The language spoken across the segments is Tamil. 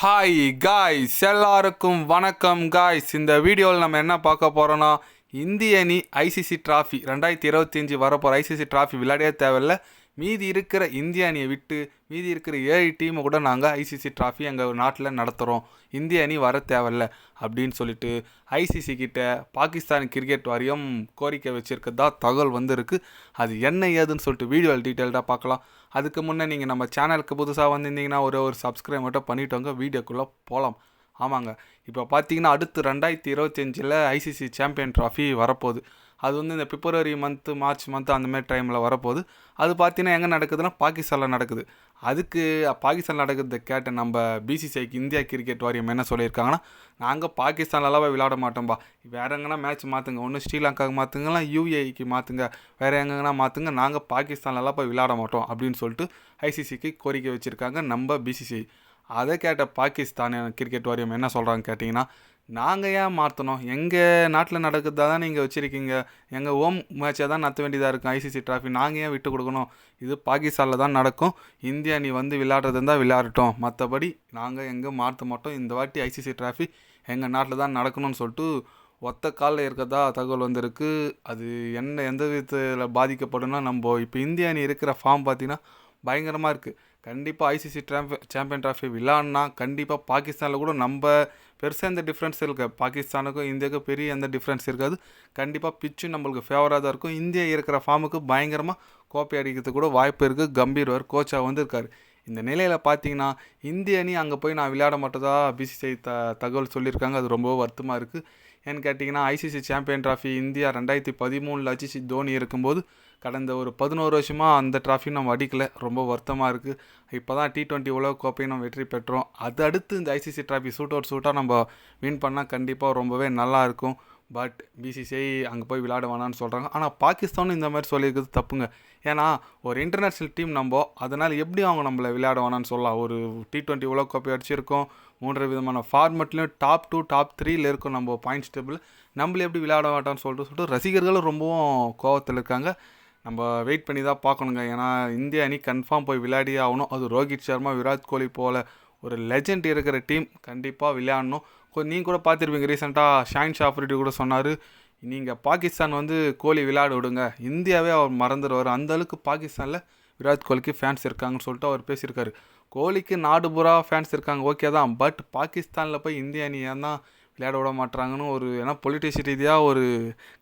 ஹாய் காய்ஸ் எல்லாருக்கும் வணக்கம் காய்ஸ் இந்த வீடியோவில் நம்ம என்ன பார்க்க போகிறோன்னா இந்திய அணி ஐசிசி டிராஃபி ரெண்டாயிரத்தி இருபத்தஞ்சி வரப்போகிற ஐசிசி டிராஃபி விளையாடவே தேவையில்ல. மீதி இருக்கிற இந்திய அணியை விட்டு மீதி இருக்கிற ஏழு டீமை கூட நாங்கள் ஐசிசி ட்ராஃபி எங்கள் நாட்டில் நடத்துகிறோம் இந்திய அணி வர தேவையில்ல அப்படின்னு சொல்லிட்டு ஐசிசி கிட்ட பாகிஸ்தான் கிரிக்கெட் வாரியம் கோரிக்கை வச்சுருக்கதா தகவல் வந்திருக்கு. அது என்ன ஏதுன்னு சொல்லிட்டு வீடியோவில் டீட்டெயில்டாக பார்க்கலாம். அதுக்கு முன்னே நீங்கள் நம்ம சேனலுக்கு புதுசாக வந்திருந்தீங்கன்னா ஒரு ஒரு சப்ஸ்கிரைப் மட்டும் பண்ணிட்டோங்க வீடியோக்குள்ளே போகலாம் ஆமாங்க. இப்போ பார்த்தீங்கன்னா அடுத்து ரெண்டாயிரத்தி இருபத்தஞ்சில் ஐசிசி சாம்பியன் ட்ராஃபி வரப்போகுது. அது வந்து இந்த பிப்ரவரி மந்த்து மார்ச் மந்த்து அந்தமாரி டைமில் வரப்போகுது. அது பார்த்தீங்கன்னா எங்கே நடக்குதுன்னா பாகிஸ்தானில் நடக்குது. அதுக்கு பாகிஸ்தான் நடக்கிறத கேட்ட நம்ம பிசிசிஐக்கு இந்தியா கிரிக்கெட் வாரியம் என்ன சொல்லியிருக்காங்கன்னா நாங்கள் பாகிஸ்தான்லலாம் போய் விளையாட மாட்டோம்பா. வேறு எங்கன்னா மேட்ச் மாற்றுங்க ஒன்று ஸ்ரீலங்காவுக்கு மாற்றுங்கலாம் யூஏஇக்கு மாற்றுங்க வேறு எங்கெங்கன்னா மாற்றுங்க நாங்கள் பாகிஸ்தான்லலாம் போய் விளையாட மாட்டோம் அப்படின்னு சொல்லிட்டு ஐசிசிக்கு கோரிக்கை வச்சுருக்காங்க நம்ம பிசிசிஐ அதை கேட்ட பாகிஸ்தான் கிரிக்கெட் வாரியம் என்ன சொல்கிறாங்க கேட்டிங்கன்னா நாங்கள் ஏன் மாற்றணும் எங்கள் நாட்டில் நடக்கிறதா தான் நீங்கள் வச்சுருக்கீங்க. எங்கள் ஹோம் மேட்சை தான் நடத்த வேண்டியதாக இருக்கும் ஐசிசி ட்ராஃபி நாங்கள் ஏன் விட்டு கொடுக்கணும்? இது பாகிஸ்தானில் தான் நடக்கும். இந்தியா நீ வந்து விளையாடுறது இருந்தால் விளையாடட்டும். மற்றபடி நாங்கள் எங்கே மாற்ற மாட்டோம். இந்த வாட்டி ஐசிசி ட்ராஃபி எங்கள் நாட்டில் தான் நடக்கணும்னு சொல்லிட்டு ஒத்த காலில் இருக்கிறதா தகவல் வந்திருக்கு. அது என்ன எந்த விதத்தில் பாதிக்கப்படும்னா நம்ம இப்போ இந்திய அணி இருக்கிற ஃபார்ம் பார்த்தீங்கன்னா பயங்கரமாக இருக்குது கண்டிப்பாக ஐசிசி ட்ராம்பி சாம்பியன் ட்ராஃபி விளாட்னா கண்டிப்பாக பாகிஸ்தானில் கூட நம்ம பெருசாக எந்த டிஃப்ரென்ஸ் இருக்குது பாகிஸ்தானுக்கும் இந்தியாவுக்கும் பெரிய எந்த டிஃப்ரென்ஸ் இருக்காது. கண்டிப்பாக பிச்சு நம்மளுக்கு ஃபேவராக தான் இருக்கும். இந்தியா இருக்கிற ஃபார்முக்கு பயங்கரமாக கோப்பை அடிக்கிறதுக்கு கூட வாய்ப்பு இருக்குது கம்பீர் வர் கோச்சாக வந்திருக்காரு. இந்த நிலையில் பார்த்தீங்கன்னா இந்திய அணி அங்கே போய் நான் விளையாட மாட்டதா? பிசிசிஐ த தகவல் சொல்லியிருக்காங்க. அது ரொம்ப வருத்தமாக இருக்குது ஏன்னு கேட்டிங்கன்னா ஐசிசி சாம்பியன் ட்ராஃபி இந்தியா ரெண்டாயிரத்தி பதிமூணில் ஐசிசி தோனி இருக்கும்போது கடந்த ஒரு பதினோரு வருஷமாக அந்த ட்ராஃபி நம்ம அடிக்கலை. ரொம்ப வருத்தமாக இருக்குது இப்போ தான் டி ட்வெண்ட்டி உலக கோப்பையும் நம்ம வெற்றி பெற்றோம். அது அடுத்து இந்த ஐசிசி ட்ராஃபி சூட் அவுட் சூட்டாக நம்ம வின் பண்ணால் கண்டிப்பாக ரொம்பவே நல்லா இருக்கும். பட் பிசிசிஐ அங்கே போய் விளையாட வேணான்னு சொல்கிறாங்க ஆனால் பாகிஸ்தானும் இந்த மாதிரி சொல்லியிருக்கிறது தப்புங்க. ஏன்னா ஒரு இன்டர்நேஷ்னல் டீம் நம்ம அதனால் எப்படி அவங்க நம்மளை விளையாட வேணான்னு சொல்லலாம். ஒரு டி டுவெண்ட்டி உலக கோப்பை அடிச்சிருக்கோம். மூன்று விதமான ஃபார்மெட்லேயும் டாப் டூ டாப் த்ரீயில் இருக்கும் நம்ம பாயிண்ட்ஸ் டேபிள் நம்மள எப்படி விளையாட மாட்டோம்னு சொல்லிட்டு சொல்லிட்டு ரசிகர்களும் ரொம்பவும் கோவத்தில் இருக்காங்க. நம்ம வெயிட் பண்ணி தான் பார்க்கணுங்க. ஏன்னா இந்திய அணி கன்ஃபார்ம் போய் விளையாடியே ஆகணும். அது ரோஹித் சர்மா விராட் கோலி போல் ஒரு லெஜெண்ட் இருக்கிற டீம் கண்டிப்பாக விளையாடணும். கொஞ்சம் நீங்கள் கூட பார்த்துருப்பீங்க ரீசெண்டாக ஷாயின் ஷாஃப்ரிடி கூட சொன்னார். நீங்கள் பாகிஸ்தான் வந்து கோலி விளையாட விடுங்க. இந்தியாவே அவர் மறந்துடுவார். அந்த அளவுக்கு பாகிஸ்தானில் விராட் கோலிக்கு ஃபேன்ஸ் இருக்காங்கன்னு சொல்லிட்டு அவர் பேசியிருக்காரு. கோலிக்கு நாடு பூரா ஃபேன்ஸ் இருக்காங்க. ஓகே தான். பட் பாகிஸ்தானில் போய் இந்திய அணி ஏன் தான் விளையாட விட மாட்டுறாங்கன்னு ஒரு ஏன்னா பொலிட்டிஷியன் ரீதியாக ஒரு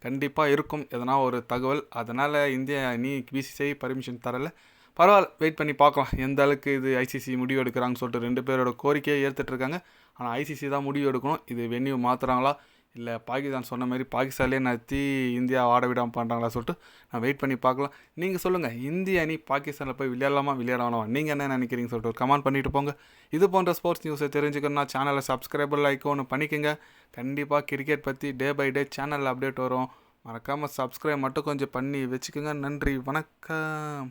கண்டிப்பாக இருக்கும். எதனா ஒரு தகவல். அதனால் இந்திய அணி பிசிசிஐ பர்மிஷன் தரலை. பரவாயில்ல வெயிட் பண்ணி பார்க்கலாம். எந்த அளவுக்கு இது ஐசிசி முடிவு எடுக்கிறாங்கன்னு சொல்லிட்டு ரெண்டு பேரோட கோரிக்கையை ஏற்றுட்ருக்காங்க ஆனால் ஐசிசி தான் முடிவு எடுக்கணும். இது வென்யூ மாற்றுறாங்களா இல்லை பாகிஸ்தான் சொன்ன மாதிரி பாகிஸ்தான்லேயே நடத்தி இந்தியா ஆட விடாமல் பண்ணுறாங்களா சொல்லிட்டு நான் வெயிட் பண்ணி பார்க்கலாம். நீங்கள் சொல்லுங்கள் இந்திய அணி பாகிஸ்தானில் போய் விளையாடலாமா விளையாடலாமா? நீங்கள் என்ன நினைக்கிறீங்க சொல்லிட்டு ஒரு கமெண்ட் பண்ணிட்டு போங்க. இது போன்ற ஸ்போர்ட்ஸ் நியூஸை தெரிஞ்சுக்கணும்னா சேனலை சப்ஸ்கிரைபர் லைக் ஒன்று பண்ணிக்கோங்க. கண்டிப்பாக கிரிக்கெட் பற்றி டே பை டே சேனலில் அப்டேட் வரும். மறக்காமல் சப்ஸ்கிரைப் மட்டும் கொஞ்சம் பண்ணி வச்சுக்கோங்க. நன்றி வணக்கம்.